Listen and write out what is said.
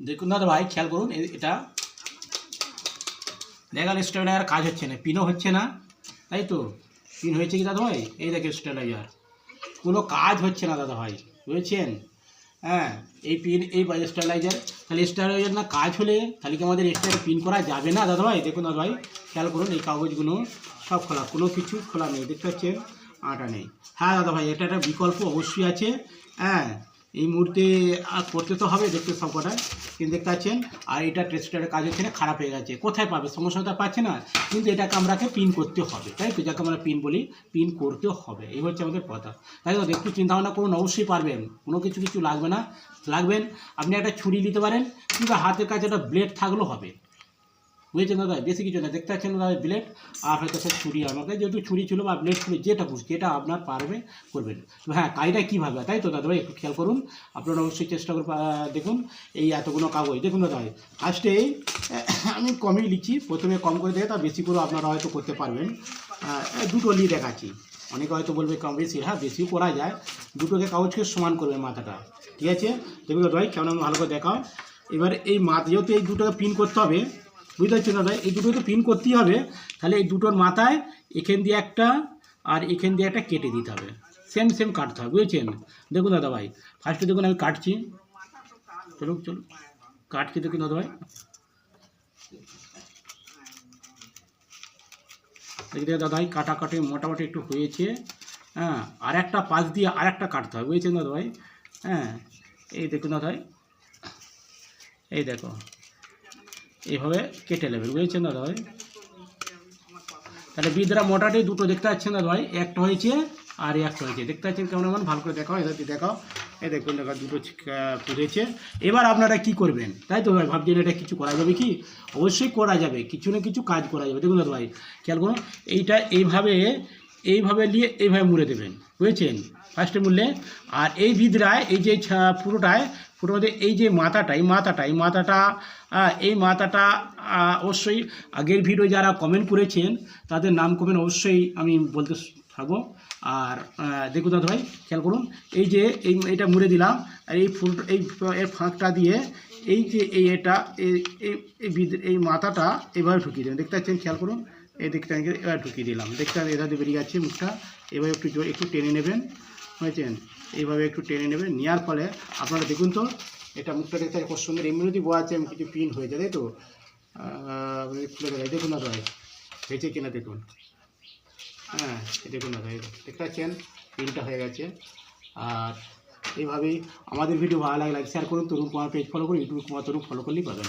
দেখুন দাদা ভাই, খেয়াল করুন এটা দেখাল স্টেবিলাইজার কাজ হচ্ছে না পিনও হচ্ছে না, তাই তো? পিন হয়েছে কি দাদা ভাই? এই দেখে স্টেবিলাইজার কোনো কাজ হচ্ছে না দাদা ভাই, বুঝেছেন? হ্যাঁ এই পিন এই স্টেবিলাইজার তাহলে স্টেবিলাইজার না কাজ হলে তাহলে কি আমাদের এক্সট্রা পিন করা যাবে না দাদা ভাই? দেখুন দাদা ভাই, খেয়াল করুন, এই কাগজগুলো সব খোলা, কোনো কিছু খোলা নেই, দেখতে পাচ্ছেন? আটা নেই। হ্যাঁ দাদা ভাই, এটা একটা বিকল্প অবশ্যই আছে। হ্যাঁ এই মুহূর্তে করতে তো হবে, দেখতে সব কটা কিন্তু দেখতে পাচ্ছেন, আর এটা টেস্টারের কাজ হচ্ছে না, খারাপ হয়ে গেছে কোথায় পাবে? সমস্যা তো পাচ্ছে না। কিন্তু এটাকে আমরাকে পিন করতে হবে, তাই তো? যাকে আমরা পিন বলি পিন করতে হবে। এই হচ্ছে আমাদের কথা। তাই তো? একটু চিন্তা ভাবনা করুন, অবশ্যই পারবেন। কোনো কিছু কিছু লাগবে না। লাগবেন, আপনি একটা ছুরি দিতে পারেন, কিংবা হাতের কাছে একটা ব্লেড থাকলেও হবে। বুঝেছেন দাদা বেশি কিছু না দেখতে পাচ্ছেন দাদা ব্লেড আর হয়তো সে ছুরি আমাকে যেহেতু ছুরি ছিল বা ব্লেড ছিল যেটা বুঝ যেটা আপনার পারবে করবেন। হ্যাঁ কাজটা কীভাবে তাই তো দাদা ভাই একটু খেয়াল করুন। আপনারা অবশ্যই চেষ্টা করে আহ, দেখুন এই এতগুলো কাগজ। দেখুন দাদা ফার্স্টে আমি কমই লিখছি প্রথমে কম করে দেখে তা বেশি করে আপনারা হয়তো করতে পারবেন। দুটো নিয়ে দেখাচ্ছি। অনেকে হয়তো বলবে কম বেশি হ্যাঁ বেশিও করা যায়। দুটোকে কাগজকে সমান করবে মাথাটা ঠিক আছে? দেখুন দাদা ভাই কেমন ভালো করে দেখাও। এবার এই মাথা যেহেতু এই দুটোকে পিন করতে হবে। বুঝতে পারছেন দাদা? এই দুটো তো পিন করতেই হবে। তাহলে এই দুটোর মাথায় এখান দিয়ে একটা আর এখান দিয়ে একটা কেটে দিতে হবে। সেম সেম কাটতে হবে, বুঝেছেন? দেখুন দাদা ভাই ফার্স্টে দেখুন আমি কাটছি। চলুন চলুন। কাটছি দেখুন দাদা ভাই। দেখতে দাদা ভাই, কাটাকাটি মোটামুটি একটু হয়েছে। হ্যাঁ আর একটা পাশ দিয়ে আর একটা কাটতে হবে, বুঝেছেন দাদা ভাই? হ্যাঁ এই দেখুন দাদা ভাই। এই দেখো। এইভাবে কেটে নেবেন, বুঝেছেন দাদা ভাই? তাহলে বিদ্রা মোটাটি দুটো দেখতে পাচ্ছেন দাদা ভাই, একটা হয়েছে আর একটা হয়েছে। দেখতে পাচ্ছেন কেমন এমন? ভালো করে দেখাও এদের দেখাও। এই দেখুন দেখা দুটো পুড়েছে এবার আপনারা কি করবেন? তাই তো ভাই, ভাবছেন এটা কিছু করা যাবে কি? অবশ্যই করা যাবে, কিছু না কিছু কাজ করা যাবে। দেখুন দাদা ভাই, খেয়াল করুন, এইটা এইভাবে এইভাবে নিয়ে এইভাবে মুড়ে দেবেন, বুঝেছেন? ফার্স্টে মুড়লে, আর এই ভিতরায় এই যে পুরোটায় মধ্যে এই যে মাথাটা, এই মাথাটা এই মাথাটা এই মাথাটা অবশ্যই আগের ভিডিও যারা কমেন্ট করেছেন, তাদের নাম কমেন্ট অবশ্যই আমি বলতে থাকব আর দেখুন দাদা ভাই, খেয়াল করুন, এই যে, এই, এটা মুড়ে দিলাম, আর এই ফুল, এই এর ফাঁকটা দিয়ে এই যে, এই এটা, এই, এই- মাথাটা এভাবে ঢুকিয়ে দেবেন দেখতে পাচ্ছেন? খেয়াল করুন, এই দিকটা এবার ঢুকিয়ে দিলাম। দেখতে এধার বেরিয়ে যাচ্ছে মুখটা। এভাবে একটু একটু টেনে নেবেন। বুঝেছেন এইভাবে একটু টেনে নেবেন। নেওয়ার ফলে আপনারা দেখুন তো, এটা মুখটা দেখতে খুব সুন্দর যদি বোয়া আছে কিছু পিন হয়ে যায় তাই তো? খুলে দেখুন না ভাই, হয়েছে কিনা দেখুন। হ্যাঁ দেখুন না ভাই, দেখতে পাচ্ছেন, পিনটা হয়ে গেছে। আর এইভাবেই আমাদের ভিডিও ভালো লাগলে লাইক শেয়ার করুন, তরুণ কুমার পেজ ফলো করুন ইউটিউব কুমার তরুণ ফলো করলেই পাবেন।